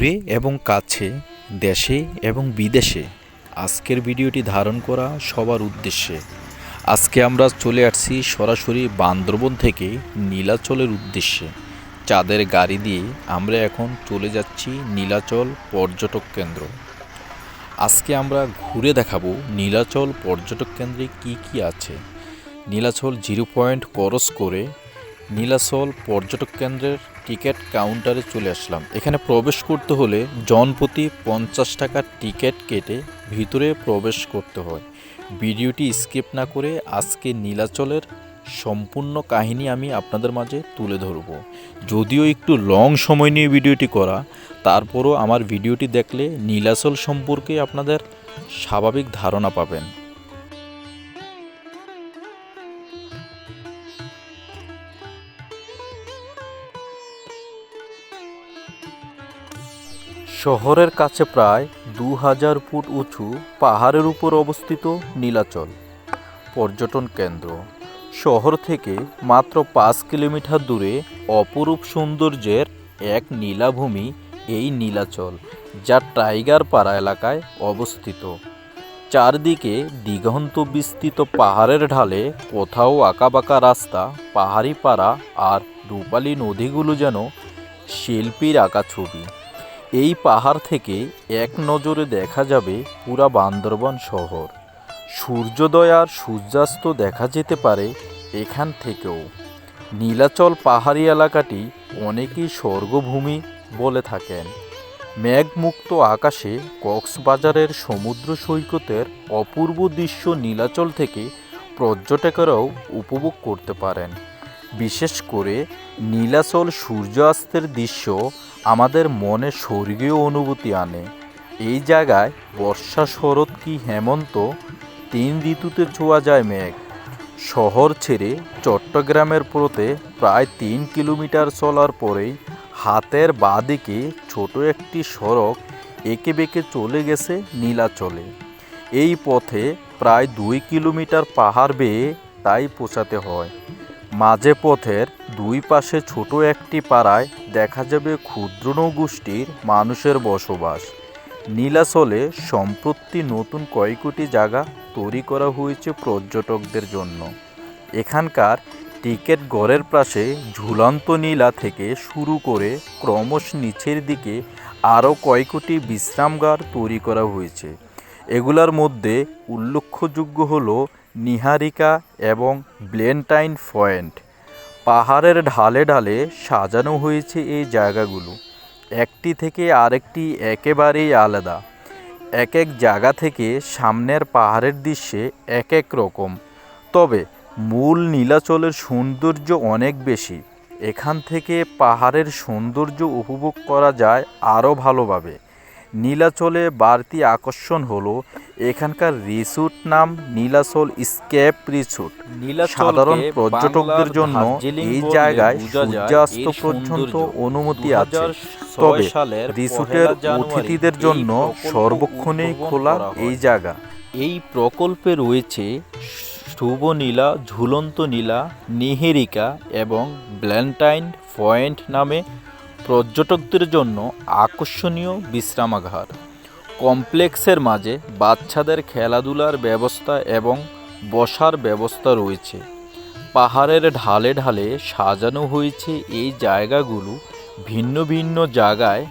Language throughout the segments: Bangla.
দূরে এবং কাছে, দেশে এবং বিদেশে আজকের ভিডিওটি ধারণ করা সবার উদ্দেশ্যে। আজকে আমরা চলে আসছি সরাসরি বান্দরবন থেকে নীলাচলের উদ্দেশ্যে। চাঁদের গাড়ি দিয়ে আমরা এখন চলে যাচ্ছি নীলাচল পর্যটক কেন্দ্র। আজকে আমরা ঘুরে দেখাবো নীলাচল পর্যটক কেন্দ্রে কি কি আছে। নীলাচল জিরো পয়েন্ট ক্রস করে নীলাচল পর্যটক কেন্দ্রের টিকিট কাউন্টারে চলে আসলাম। এখানে প্রবেশ করতে হলে জনপ্রতি পঞ্চাশ টাকার টিকিট কেটে ভিতরে প্রবেশ করতে হয়। ভিডিওটি স্কিপ না করে আজকে নীলাচলের সম্পূর্ণ কাহিনী আমি আপনাদের মাঝে তুলে ধরব। যদিও একটু লং সময় নিয়ে ভিডিওটি করা, তারপরও আমার ভিডিওটি দেখলে নীলাচল সম্পর্কে আপনাদের স্বাভাবিক ধারণা পাবেন। শহরের কাছে প্রায় দু হাজার ফুট উঁচু পাহাড়ের উপর অবস্থিত নীলাচল, পর্যটন কেন্দ্র। শহর থেকে মাত্র পাঁচ কিলোমিটার দূরে অপরূপ সৌন্দর্যের এক নীলাভূমি এই নীলাচল, যা টাইগার পাড়া এলাকায় অবস্থিত। চারদিকে দিগন্ত বিস্তৃত পাহাড়ের ঢালে কোথাও আঁকাবাঁকা রাস্তা, পাহাড়ি পাড়া আর রূপালী নদীগুলো যেন শিল্পীর আঁকা ছবি। এই পাহাড় থেকে এক নজরে দেখা যাবে পুরা বান্দরবান শহর। সূর্যোদয় আর সূর্যাস্ত দেখা যেতে পারে এখান থেকেও। নীলাচল পাহাড়ি এলাকাটি অনেকেই স্বর্গভূমি বলে থাকেন। মেঘমুক্ত আকাশে কক্সবাজারের সমুদ্র সৈকতের অপূর্ব দৃশ্য নীলাচল থেকে পর্যটকেরাও উপভোগ করতে পারেন। বিশেষ করে নীলাচল সূর্যাস্তের দৃশ্য আমাদের মনে স্বর্গীয় অনুভূতি আনে। এই জায়গায় বর্ষা শরৎ কি হেমন্ত, তিন ঋতুতে ছোঁয়া যায় মেঘ। শহর ছেড়ে চট্টগ্রামের পথে প্রায় তিন কিলোমিটার চলার পরেই হাতের বাঁদিকে ছোট একটি সড়ক এঁকে বেঁকে চলে গেছে নীলাচলে। এই পথে প্রায় দুই কিলোমিটার পাহাড় বেয়ে তাই পৌঁছাতে হয়। মাঝে পথের দুই পাশে ছোট একটি পাড়ায় দেখা যাবে ক্ষুদ্র নৌগোষ্ঠীর মানুষের বসবাস। নীলাচলে সম্প্রতি নতুন কয়েকটি জায়গা তৈরি করা হয়েছে পর্যটকদের জন্য। এখানকার টিকিট গড়ের পাশে ঝুলন্ত নীলা থেকে শুরু করে ক্রমশ নিচের দিকে আরও কয়েকটি বিশ্রামগার তৈরি করা হয়েছে। এগুলার মধ্যে উল্লেখযোগ্য হলো নিহারিকা এবং ব্লেন্টাইন পয়েন্ট। পাহাড়ের ঢালে ঢালে সাজানো হয়েছে এই জায়গাগুলো। একটি থেকে আরেকটি একেবারেই আলাদা। এক এক জায়গা থেকে সামনের পাহাড়ের দৃশ্যে এক এক রকম। তবে মূল নীলাচলের সৌন্দর্য অনেক বেশি। এখান থেকে পাহাড়ের সৌন্দর্য উপভোগ করা যায় আরও ভালোভাবে। নীলাচলে বাড়তি আকর্ষণ হলো এখানকার রিসোর্ট নাম নীলাচল স্কেপ রিসোর্ট সাধারণ পর্যটকদের জন্য এই জায়গায় সূর্যাস্ত পর্যন্ত অনুমতি আছে। তবে রিসোর্টের অতিথিদের জন্য সর্বক্ষণেই খোলা এই জায়গা। এই প্রকল্পে রয়েছে শুভ নীলা ঝুলন্ত নীলা নিহেরিকা এবং ব্ল্যান্টাইন পয়েন্ট নামে পর্যটকদের জন্য আকর্ষণীয় বিশ্রামাগার। কমপ্লেক্সের মাঝে বাচ্চাদের খেলাধুলার ব্যবস্থা এবং বসার ব্যবস্থা রয়েছে। পাহাড়ের ঢালে ঢালে সাজানো হয়েছে এই জায়গাগুলো ভিন্ন ভিন্ন জায়গায়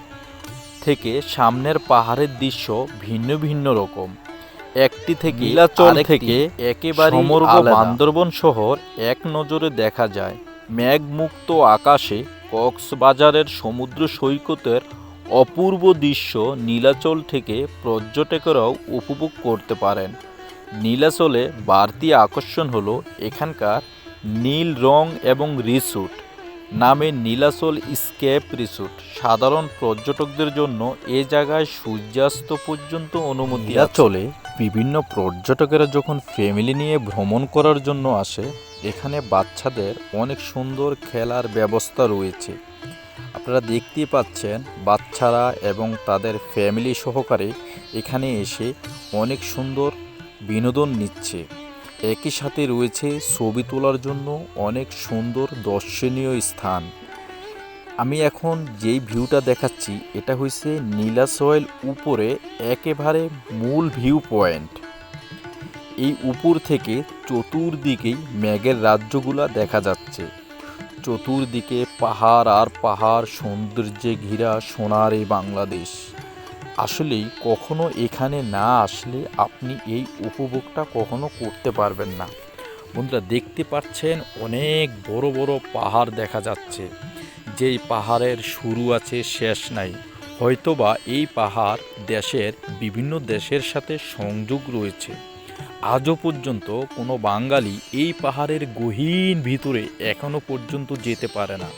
থেকে সামনের পাহাড়ের দৃশ্য ভিন্ন ভিন্ন রকম। একটি থেকে নীলাচল থেকে একেবারে বান্দরবন শহর এক নজরে দেখা যায়। মেঘমুক্ত আকাশে কক্সবাজারের সমুদ্র সৈকতের অপূর্ব দৃশ্য নীলাচল থেকে পর্যটকেরাও উপভোগ করতে পারেন। নীলাচলে বাড়তি আকর্ষণ হলো এখানকার নীল রং এবং রিসোর্ট, নামে নীলাচল স্কেপ রিসোর্ট। সাধারণ পর্যটকদের জন্য এ জায়গায় সূর্যাস্ত পর্যন্ত অনুমতি চলে বিভিন্ন পর্যটকেরা যখন ফ্যামিলি নিয়ে ভ্রমণ করার জন্য আসে, এখানে বাচ্চাদের অনেক সুন্দর খেলার ব্যবস্থা রয়েছে। আপনারা দেখতেই পাচ্ছেন বাচ্চারা এবং তাদের ফ্যামিলি সহকারে এখানে এসে অনেক সুন্দর বিনোদন নিচ্ছে। একই সাথে রয়েছে ছবি তোলার জন্য অনেক সুন্দর দর্শনীয় স্থান। আমি এখন যেই ভিউটা দেখাচ্ছি, এটা হয়েছে নীলাচল উপরে একেবারে মূল ভিউ পয়েন্ট এই উপর থেকে চতুর্দিকেই মেঘের রাজ্যগুলা দেখা যাচ্ছে। চতুর্দিকে পাহাড় আর পাহাড় সৌন্দর্যে ঘেরা সোনার এই বাংলাদেশ। আসলেই কখনো এখানে না আসলে আপনি এই উপভোগটা কখনো করতে পারবেন না। বন্ধুরা, দেখতে পাচ্ছেন অনেক বড় বড় পাহাড় দেখা যাচ্ছে। যেই পাহাড়ের শুরু আছে, শেষ নাই। হয়তোবা এই পাহাড় দেশের বিভিন্ন দেশের সাথে সংযোগ রয়েছে। আজও পর্যন্ত কোনো বাঙালি এই পাহাড়ের গহীন ভিতরে এখনও পর্যন্ত যেতে পারে না।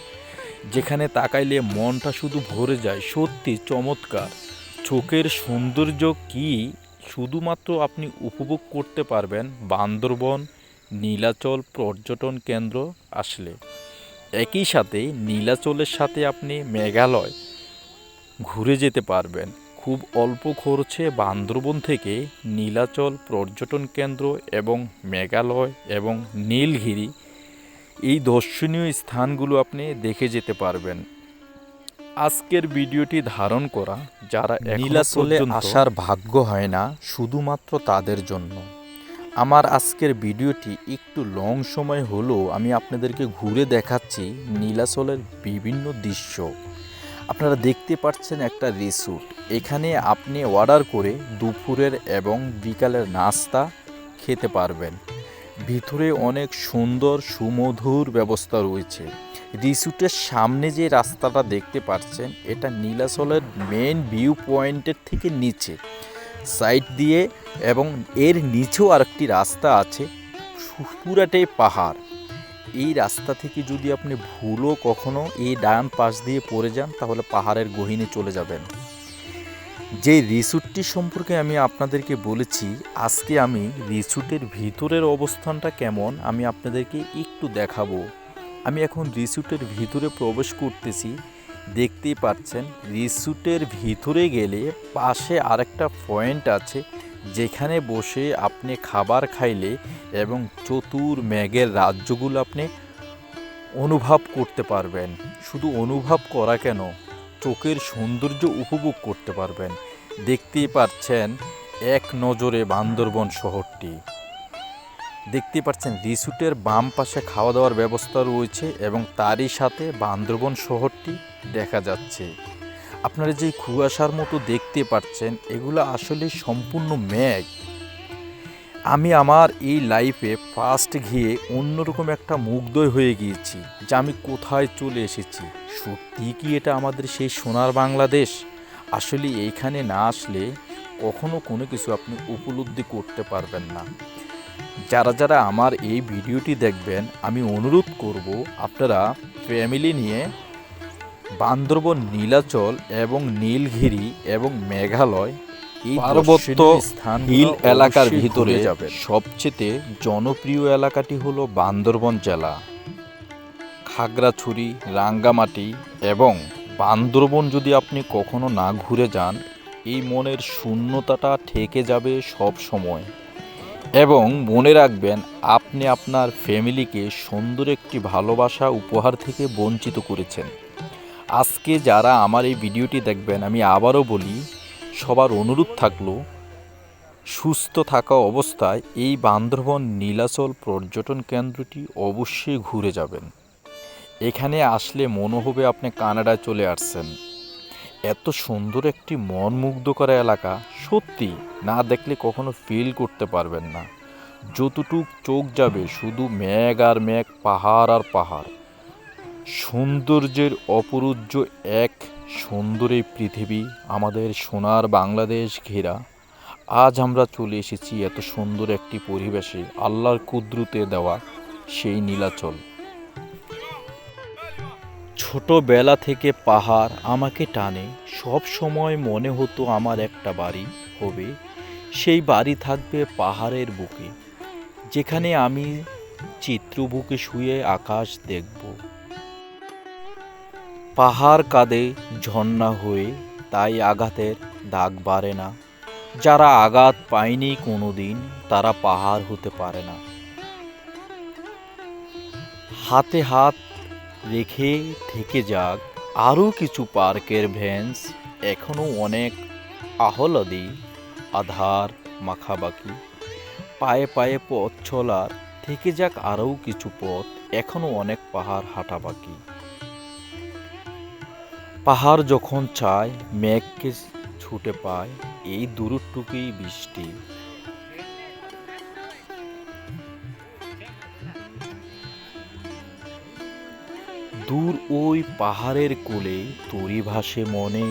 যেখানে তাকাইলে মনটা শুধু ভরে যায়, সত্যি চমৎকার। চোখের সৌন্দর্য কি শুধুমাত্র আপনি উপভোগ করতে পারবেন বান্দরবন, নীলাচল পর্যটন কেন্দ্র আসলে। একই সাথে নীলাচলের সাথে আপনি মেঘালয় ঘুরে যেতে পারবেন। খুব অল্প খরচে বান্দরবন থেকে নীলাচল পর্যটন কেন্দ্র এবং মেঘালয় এবং নীলগিরি এই দর্শনীয় স্থানগুলো আপনি দেখে যেতে পারবেন। আজকের ভিডিওটি ধারণ করা যারা নীলাচলে আসার ভাগ্য হয় না শুধুমাত্র তাদের জন্য। আমার আজকের ভিডিওটি একটু লং সময় হলেও আমি আপনাদেরকে ঘুরে দেখাচ্ছি নীলাচলের বিভিন্ন দৃশ্য। আপনারা দেখতে পাচ্ছেন একটা রিসোর্ট। এখানে আপনি অর্ডার করে দুপুরের এবং বিকালের নাস্তা খেতে পারবেন। ভিতরে অনেক সুন্দর সুমধুর ব্যবস্থা রয়েছে। রিসোর্টের সামনে যে রাস্তাটা দেখতে পাচ্ছেন, এটা নীলাচলের মেন ভিউ পয়েন্টের থেকে নিচে। সাইড দিয়ে এবং এর নিচেও আরেকটি রাস্তা আছে পুরাটাই পাহাড়। এই রাস্তা থেকে যদি আপনি ভুলও কখনো এই ডান পাশ দিয়ে পড়ে যান, তাহলে পাহাড়ের গহীনে চলে যাবেন। যে রিসুটটি সম্পর্কে আমি আপনাদেরকে বলেছি, আজকে আমি রিসুটের ভিতরের অবস্থানটা কেমন আমি আপনাদেরকে একটু দেখাবো। আমি এখন রিসুটের ভিতরে প্রবেশ করতেছি, দেখতেই পাচ্ছেন রিসুটের ভিতরে গেলে পাশে আরেকটা পয়েন্ট আছে, যেখানে বসে আপনি খাবার খাইলে এবং চতুর মেঘের রাজ্যগুলো আপনি অনুভব করতে পারবেন। শুধু অনুভব করা কেন? চোখের সৌন্দর্য উপভোগ করতে পারবেন। দেখতেই পাচ্ছেন এক নজরে বান্দরবন শহরটি। দেখতে পাচ্ছেন রিসুটের বাম পাশে খাওয়া দাওয়ার ব্যবস্থা রয়েছে এবং তারই সাথে বান্দরবন শহরটি দেখা যাচ্ছে। আপনারা যে কুয়াশার মতো দেখতে পাচ্ছেন, এগুলো আসলে সম্পূর্ণ মেঘ আমি আমার এই লাইফে ফার্স্ট গিয়ে অন্যরকম একটা মুগ্ধই হয়ে গিয়েছি যে আমি কোথায় চলে এসেছি। সত্যি কি এটা আমাদের সেই সোনার বাংলাদেশ? আসলে এইখানে না আসলে কখনো কোনো কিছু আপনি উপলব্ধি করতে পারবেন না। যারা যারা আমার এই ভিডিওটি দেখবেন, আমি অনুরোধ করব আপনারা ফ্যামিলি নিয়ে বান্দরবন, নীলাচল এবং নীলগিরি এবং মেঘালয় পার্বত্য হিল এলাকার ভিতরে সবচেয়ে জনপ্রিয় এলাকাটি হলো বান্দরবন জেলা। খাগড়াছড়ি রাঙ্গামাটি এবং বান্দরবন যদি আপনি কখনো না ঘুরে যান এই মনের শূন্যতাটা ঠেকে যাবে সব সময়। এবং মনে রাখবেন আপনি আপনার ফ্যামিলিকে সুন্দর একটি ভালোবাসা উপহার থেকে বঞ্চিত করেছেন। আজকে যারা আমার এই ভিডিওটি দেখবেন আমি আবারও বলি সবার অনুরোধ থাকল, সুস্থ থাকা অবস্থায় এই বান্দরবন নীলাচল পর্যটন কেন্দ্রটি অবশ্যই ঘুরে যাবেন। এখানে আসলে মনে হবে আপনি কানাডায় চলে আসছেন। এত সুন্দর একটি মন মুগ্ধ করা এলাকা, সত্যি না দেখলে কখনো ফিল করতে পারবেন না। যতটুক চোখ যাবে শুধু মেঘ আর মেঘ, পাহাড় আর পাহাড়। সৌন্দর্যের অপরুজ্য এক সুন্দর এই পৃথিবী, আমাদের সোনার বাংলাদেশ ঘেরা। আজ আমরা চলে এসেছি এত সুন্দর একটি পরিবেশে, আল্লাহর কুদ্রুতে দেওয়া সেই নীলাচল। ছোটবেলা থেকে পাহাড় আমাকে টানে, সব সময় মনে হতো আমার একটা বাড়ি হবে, সেই বাড়ি থাকবে পাহাড়ের বুকে, যেখানে আমি চিত্রবুকে শুয়ে আকাশ দেখব। পাহাড় কাঁদে, ঝর্ণা হয়ে তাই আঘাতের দাগ বাড়ে না। যারা আঘাত পায়নি কোনো দিন তারা পাহাড় হতে পারে না। হাতে হাত রেখে থেকে যাক, আরও কিছু পার্কের ভেন্স, এখনও অনেক আহলাদি, আধার মাখাবাকি পায়ে পায়ে পথ চলার, থেকে যাক আরও কিছু পথ, এখনও অনেক পাহাড় হাঁটা বাকি। পাহাড় যখন চায়, মেঘকে ছুটে পায়, এই দূরটুকুই বৃষ্টি। দূর ওই পাহাড়ের কোলে তরি ভাসে মনে,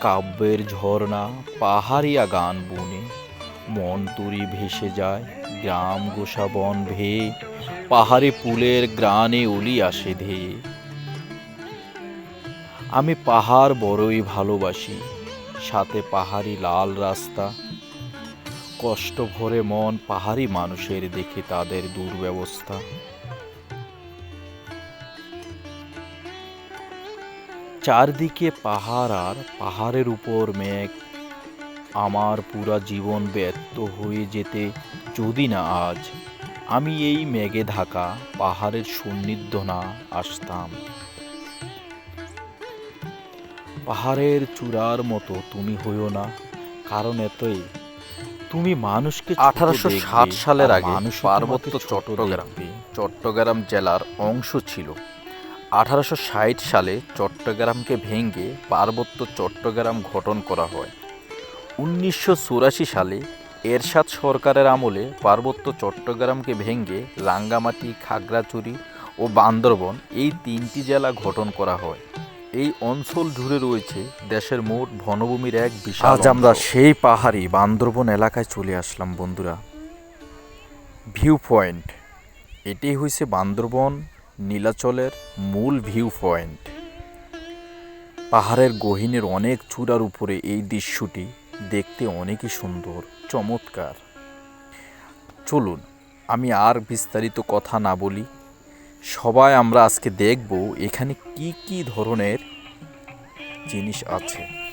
কাব্যের ঝর্ণা, পাহাড়িয়া গান বনে। মন তরি ভেসে যায়, গ্রাম গোসা বন ভেয়ে পাহাড়ে পুলের গ্রানে অলি আসে ধেয়ে আমি পাহাড় বড়ই ভালোবাসি, সাথে পাহাড়ি লাল রাস্তা। কষ্ট ভরে মন পাহাড়ি মানুষের দেখে তাদের দুর্ব্যবস্থা। চারদিকে পাহাড় আর পাহাড়ের উপর মেঘ। আমার পুরা জীবন ব্যর্থ হয়ে যেতে যদি না আজ, আমি এই মেঘে ঢাকা পাহাড়ের সন্নিধ্য না আসতাম। পাহাড়ের চূড়ার মতো তুমি হইও না। কারণ এতই তুমি মানুষকে আঠারোশো ষাট সালের আগে পার্বত্য চট্টগ্রাম চট্টগ্রাম জেলার অংশ ছিল। আঠারোশো ষাট সালে চট্টগ্রামকে ভেঙে পার্বত্য চট্টগ্রাম গঠন করা হয়। উনিশশো চুরাশি সালে এরশাদ সরকারের আমলে পার্বত্য চট্টগ্রামকে ভেঙে রাঙ্গামাটি খাগড়াচুরি ও বান্দরবন এই তিনটি জেলা গঠন করা হয়। এই অঞ্চল জুড়ে রয়েছে দেশের মোট বনভূমির এক বিশাল আজ আমরা সেই পাহাড়ি বান্দরবন এলাকায় চলে আসলাম বন্ধুরা। ভিউ পয়েন্ট এটি হয়েছে বান্দরবন নীলাচলের মূল ভিউ পয়েন্ট পাহাড়ের গহীনের অনেক চূড়ার উপরে এই দৃশ্যটি দেখতে অনেকই সুন্দর চমৎকার। চলুন আমি আর বিস্তারিত কথা না বলি সবাই আমরা আজকে দেখব এখানে কি কি ধরনের জিনিস আছে।